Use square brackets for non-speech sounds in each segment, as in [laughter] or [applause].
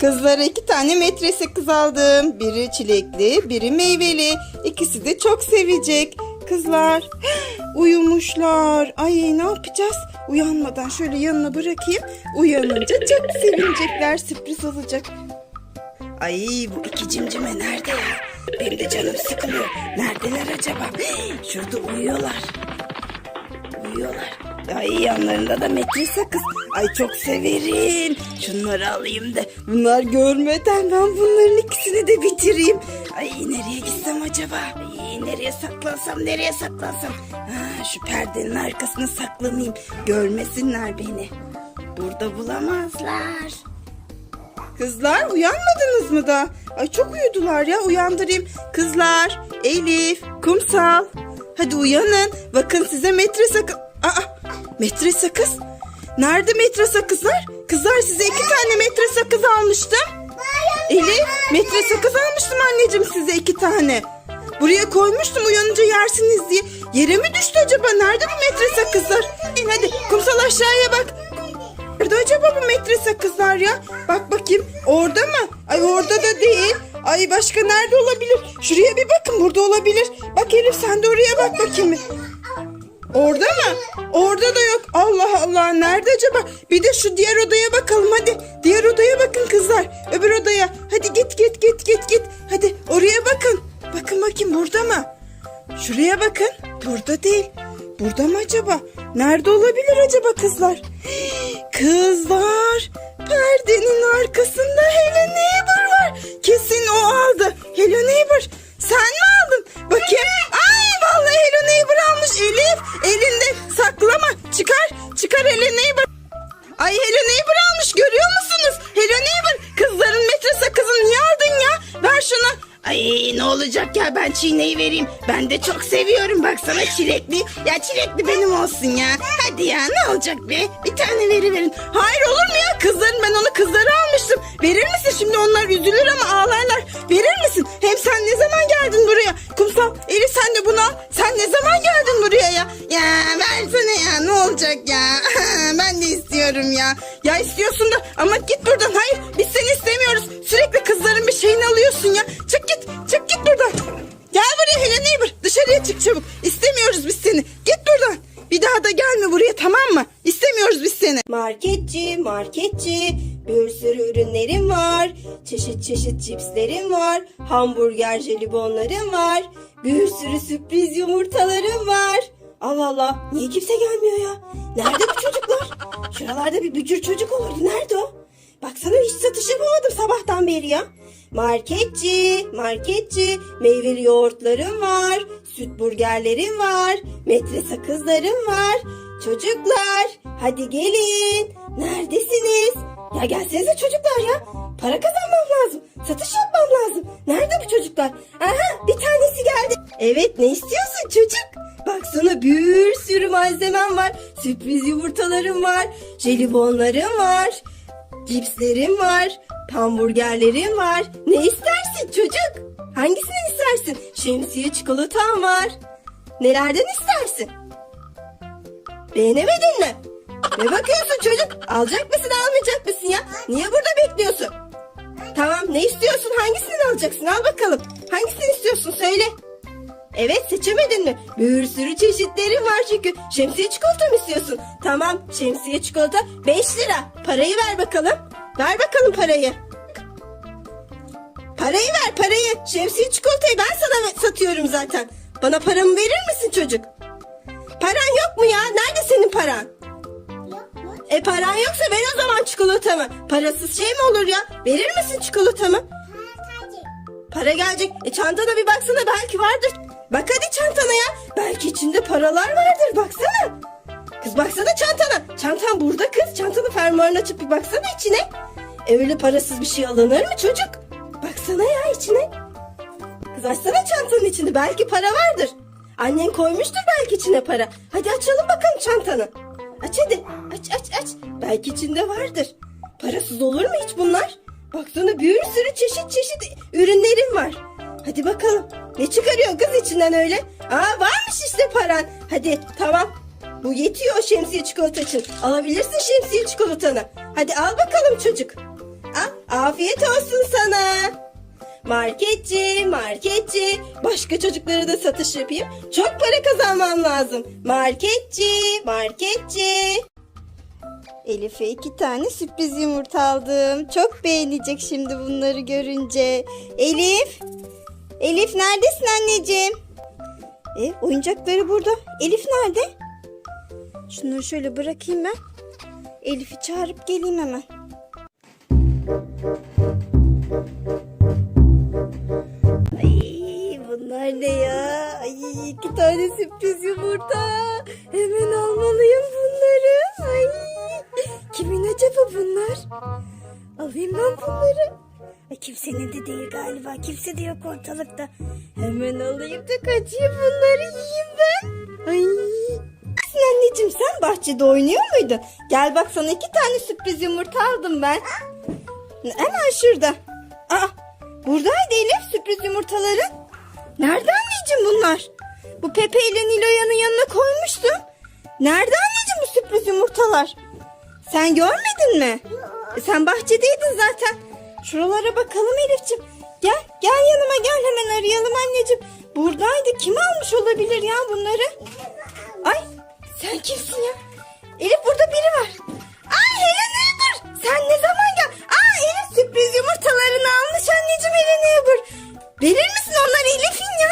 Kızlara iki tane metre sakız aldım. Biri çilekli, biri meyveli. İkisi de çok sevecek. Kızlar [gasps] uyumuşlar. Ay ne yapacağız? Uyanmadan şöyle yanına bırakayım. Uyanınca çok sevinecekler. Sürpriz olacak. Ay bu iki cimcime nerede ya? Benim de canım sıkılıyor. Neredeler acaba? [gasps] Şurada uyuyorlar. Uyuyorlar. Ay yanlarında da metre sakız. Ay çok severim. Şunları alayım da bunlar görmeden ben bunların ikisini de bitireyim. Ay nereye gitsem acaba? Ay, nereye saklansam nereye saklansam? Ha, şu perdenin arkasına saklanayım. Görmesinler beni. Burada bulamazlar. Kızlar uyanmadınız mı da? Ay çok uyudular ya uyandırayım. Kızlar, Elif, Kumsal. Hadi uyanın. Bakın size metre sakız... Aa, metre sakız? Nerede metre sakızlar? Kızlar size iki tane metre sakız almıştım. Elif, metre sakız almıştım anneciğim size iki tane. Buraya koymuştum uyanınca yersiniz diye. Yere mi düştü acaba? Nerede bu metre sakızlar? Hadi kumsal aşağıya bak. Nerede acaba bu metre sakızlar ya? Bak bakayım. Orada mı? Ay orada da değil. Ay başka nerede olabilir? Şuraya bir bakın burada olabilir. Bak Elif sen de oraya bak bakayım. Orada mı? Orada da yok. Allah Allah nerede acaba? Bir de şu diğer odaya bakalım hadi. Diğer odaya bakın kızlar. Öbür odaya. Hadi git git git git git. Hadi oraya bakın. Bakın bakayım burada mı? Şuraya bakın. Burada değil. Burada mı acaba? Nerede olabilir acaba kızlar? Kızlar. Perdenin arkasında Hello Neighbor var. Kesin o aldı. Hello Neighbor. Sen mi aldın? Bakayım. Almış Elif. Elinde saklama. Çıkar. Çıkar Hello Neighbor. Ay Hello Neighbor almış görüyor musunuz? Hello Neighbor kızların metre sakızını niye aldın ya? Ver şunu. Ay ne olacak ya ben çiğneyi vereyim. Ben de çok seviyorum baksana çilekli. Ya çilekli benim olsun ya. Hadi ya ne olacak be? Bir tane veriverin. Hayır olur mu ya kızların ben onu kızlara almıştım. Verir misin şimdi onlar üzülür ama ağlarlar. Daha da gelme buraya tamam mı? İstemiyoruz biz seni. Marketçi, marketçi. Bir sürü ürünlerim var. Çeşit çeşit cipslerim var. Hamburger jelibonlarım var. Bir sürü sürpriz yumurtalarım var. Allah Allah. Niye kimse gelmiyor ya? Nerede bu çocuklar? Şuralarda bir bücür çocuk olurdu. Nerede o? Baksana hiç satış yapamadım sabahtan beri ya. Marketçi, marketçi, meyveli yoğurtlarım var, süt burgerlerim var, metre sakızlarım var. Çocuklar, hadi gelin. Neredesiniz? Ya gelsenize çocuklar ya. Para kazanmam lazım. Satış yapmam lazım. Nerede bu çocuklar? Aha bir tanesi geldi. Evet ne istiyorsun çocuk? Baksana bir sürü malzemem var. Sürpriz yumurtalarım var. Jelibonlarım var. Cipslerim var. Hamburgerlerim var. Ne istersin çocuk? Hangisini istersin? Şemsiye çikolatam var. Nelerden istersin? Beğenemedin mi? Ne bakıyorsun çocuk? Alacak mısın almayacak mısın ya? Niye burada bekliyorsun? Tamam ne istiyorsun? Hangisini alacaksın? Al bakalım. Hangisini istiyorsun? Söyle. Evet seçemedin mi? Bir sürü çeşitlerim var çünkü. Şemsiye çikolata mı istiyorsun? Tamam şemsiye çikolata 5 lira. Parayı ver bakalım. Ver bakalım parayı. Parayı ver parayı. Şemsiye çikolatayı ben sana satıyorum zaten. Bana paramı verir misin çocuk? Paran yok mu ya? Nerede senin paran? E paran yoksa ver o zaman çikolatamı. Parasız şey mi olur ya? Verir misin çikolatamı? Para gelecek. E çantana bir baksana belki vardır. Bak hadi çantana ya. Belki içinde paralar vardır baksana. Kız baksana çantana. Çantan burada kız. Çantanın fermuarını açıp bir baksana içine. E öyle parasız bir şey alınır mı çocuk? Baksana ya içine. Kız açsana çantanın içinde. Belki para vardır. Annen koymuştur belki içine para. Hadi açalım bakalım çantanı. Aç hadi. Aç aç aç. Belki içinde vardır. Parasız olur mu hiç bunlar? Baksana bir sürü çeşit çeşit ürünlerim var. Hadi bakalım. Ne çıkarıyor kız içinden öyle? Aa varmış işte paran. Hadi tamam. Bu yetiyor şemsiye çikolata için. Alabilirsin şemsiye çikolatanı. Hadi al bakalım çocuk. Aa, afiyet olsun sana. Marketçi, marketçi. Başka çocuklara da satış yapayım. Çok para kazanmam lazım. Marketçi, marketçi. Elif'e iki tane sürpriz yumurta aldım. Çok beğenecek şimdi bunları görünce. Elif, Elif neredesin anneciğim? E, oyuncakları burada. Elif nerede? Şunları şöyle bırakayım ben. Elif'i çağırıp geleyim hemen. Bunlar ne ya? Ay iki tane sürpriz yumurta. Hemen almalıyım bunları. Ay kimin acaba bunlar? Alayım ben bunları. Ay, kimsenin de değil galiba. Kimse de yok ortalıkta. Hemen alayım da kaçayım bunları yiyeyim ben. Ay. Sen anneciğim sen bahçede oynuyor muydun? Gel bak sana iki tane sürpriz yumurta aldım ben. Hemen şurada. Aa, buradaydı Elif sürpriz yumurtaları. Nerede anneciğim bunlar? Bu Pepe ile Nilo'yanın yanına koymuştum. Nerede anneciğim bu sürpriz yumurtalar? Sen görmedin mi? E, sen bahçedeydin zaten. Şuralara bakalım Elif'ciğim. Gel, gel yanıma gel hemen arayalım anneciğim. Buradaydı. Kim almış olabilir ya bunları? Ay, sen kimsin ya? Elif burada biri var. Aa Helen Neighbor. Sen ne zaman gel? Aa Elif sürpriz yumurtalarını almış anneciğim Helen Neighbor. Verir misin onları Elif'in ya?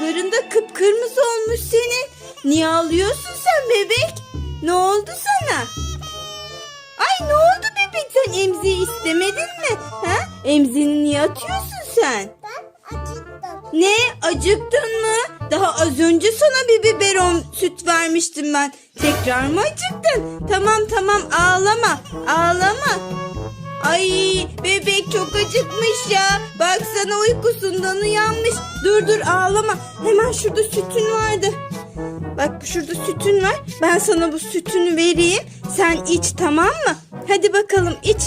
Böyle? Yanaklarında kıpkırmızı olmuş senin. Niye ağlıyorsun sen bebek? Ne oldu sana? Ay ne oldu bebek sen emziği istemedin mi? Ha? Emziğini niye atıyorsun sen? Ne acıktın mı? Daha az önce sana bir biberon süt vermiştim ben. Tekrar mı acıktın? Tamam tamam ağlama ağlama. Ay bebek çok acıkmış ya. Baksana uykusundan uyanmış. Dur dur ağlama. Hemen şurada sütün vardı. Bak şurada sütün var. Ben sana bu sütünü vereyim. Sen iç tamam mı? Hadi bakalım iç.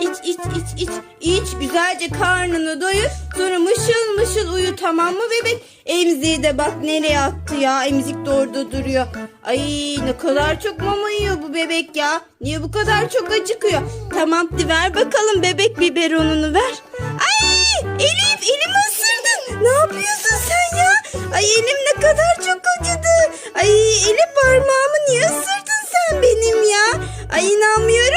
İç iç iç iç. İç güzelce karnını doyur. Sonra mışıl mışıl uyu tamam mı bebek? Emziği de bak nereye attı ya. Emzik de orada duruyor. Ay ne kadar çok mama yiyor bu bebek ya. Niye bu kadar çok acıkıyor? Tamam ver bakalım bebek biberonunu ver. Ay Elif elimi ısırdın. Ne yapıyorsun sen ya? Ay elim ne kadar çok acıdı. Ay Elif parmağımı niye ısırdın sen benim ya? Ay inanmıyorum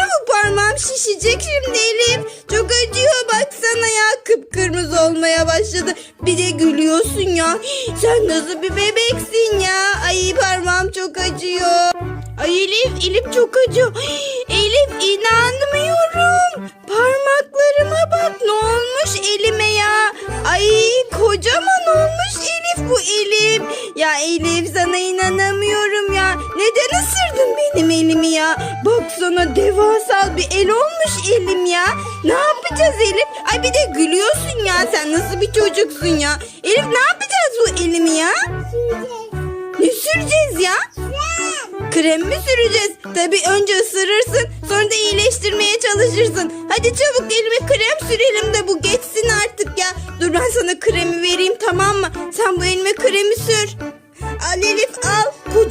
bu parmağım şişecek şimdi Elif. Çok acıyor baksana ya kıpkırmızı olmaya başladı. Bir de gülüyorsun ya. Sen nasıl bir bebeksin ya? Ay parmağım çok acıyor. Ay Elif, Elif çok acıyor. Elif inanmıyorum. Parmaklarıma bak ne olmuş elime ya. Ay kocaman olmuş Elif bu elim. Ya Elif sana inanamıyorum ya. Neden ısırdın benim elimi ya? Baksana devasal bir el olmuş elim ya. Ne yapacağız Elif? Ay bir de gülüyorsun ya sen nasıl bir çocuksun ya. Elif ne yapacağız bu elimi ya? Ne süreceğiz ya? Krem mi süreceğiz? Tabii önce ısırırsın sonra da iyileştirmeye çalışırsın. Hadi çabuk elime krem sürelim de bu geçsin artık ya. Dur ben sana kremi vereyim tamam mı? Sen bu elime kremi sür.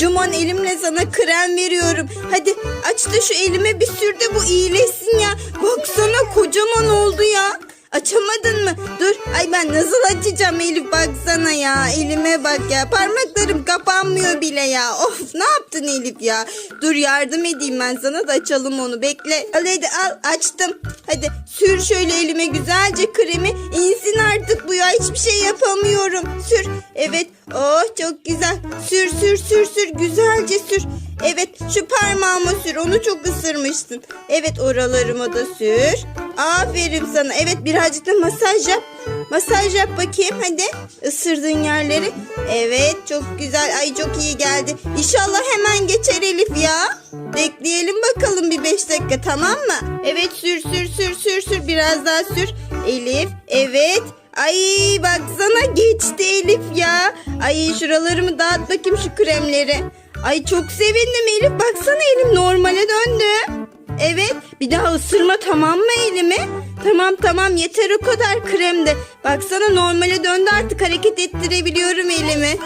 Kocaman elimle sana krem veriyorum. Hadi aç da şu elime bir sür de bu iyileşsin ya. Baksana kocaman oldu ya. Açamadın mı? Dur. Ay ben nasıl açacağım Elif baksana ya. Elime bak ya. Parmaklarım kapanmıyor bile ya. Of ne yaptın Elif ya? Dur yardım edeyim ben sana da açalım onu. Bekle. Al hadi al açtım. Hadi sür şöyle elime güzelce kremi. İnsin artık bu ya. Hiçbir şey yapamıyorum. Sür. Evet. Oh çok güzel. Sür sür sür sür. Güzelce sür. Evet şu parmağıma sür. Onu çok ısırmıştın. Evet oralarıma da sür. Aferin sana. Evet birazcık da masaj yap. Masaj yap bakayım hadi. Isırdığın yerleri. Evet çok güzel. Ay çok iyi geldi. İnşallah hemen geçer Elif ya. Bekleyelim bakalım bir beş dakika tamam mı? Evet sür sür sür sür sür. Biraz daha sür. Elif evet. Ay baksana geçti Elif ya. Ay şuralarımı dağıt bakayım şu kremleri. Ay çok sevindim Elif. Baksana elim normale döndü. Evet bir daha ısırma tamam mı elimi? Tamam tamam yeter o kadar kremde. Baksana normale döndü artık hareket ettirebiliyorum elimi.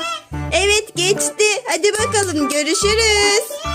Evet geçti. Hadi bakalım görüşürüz.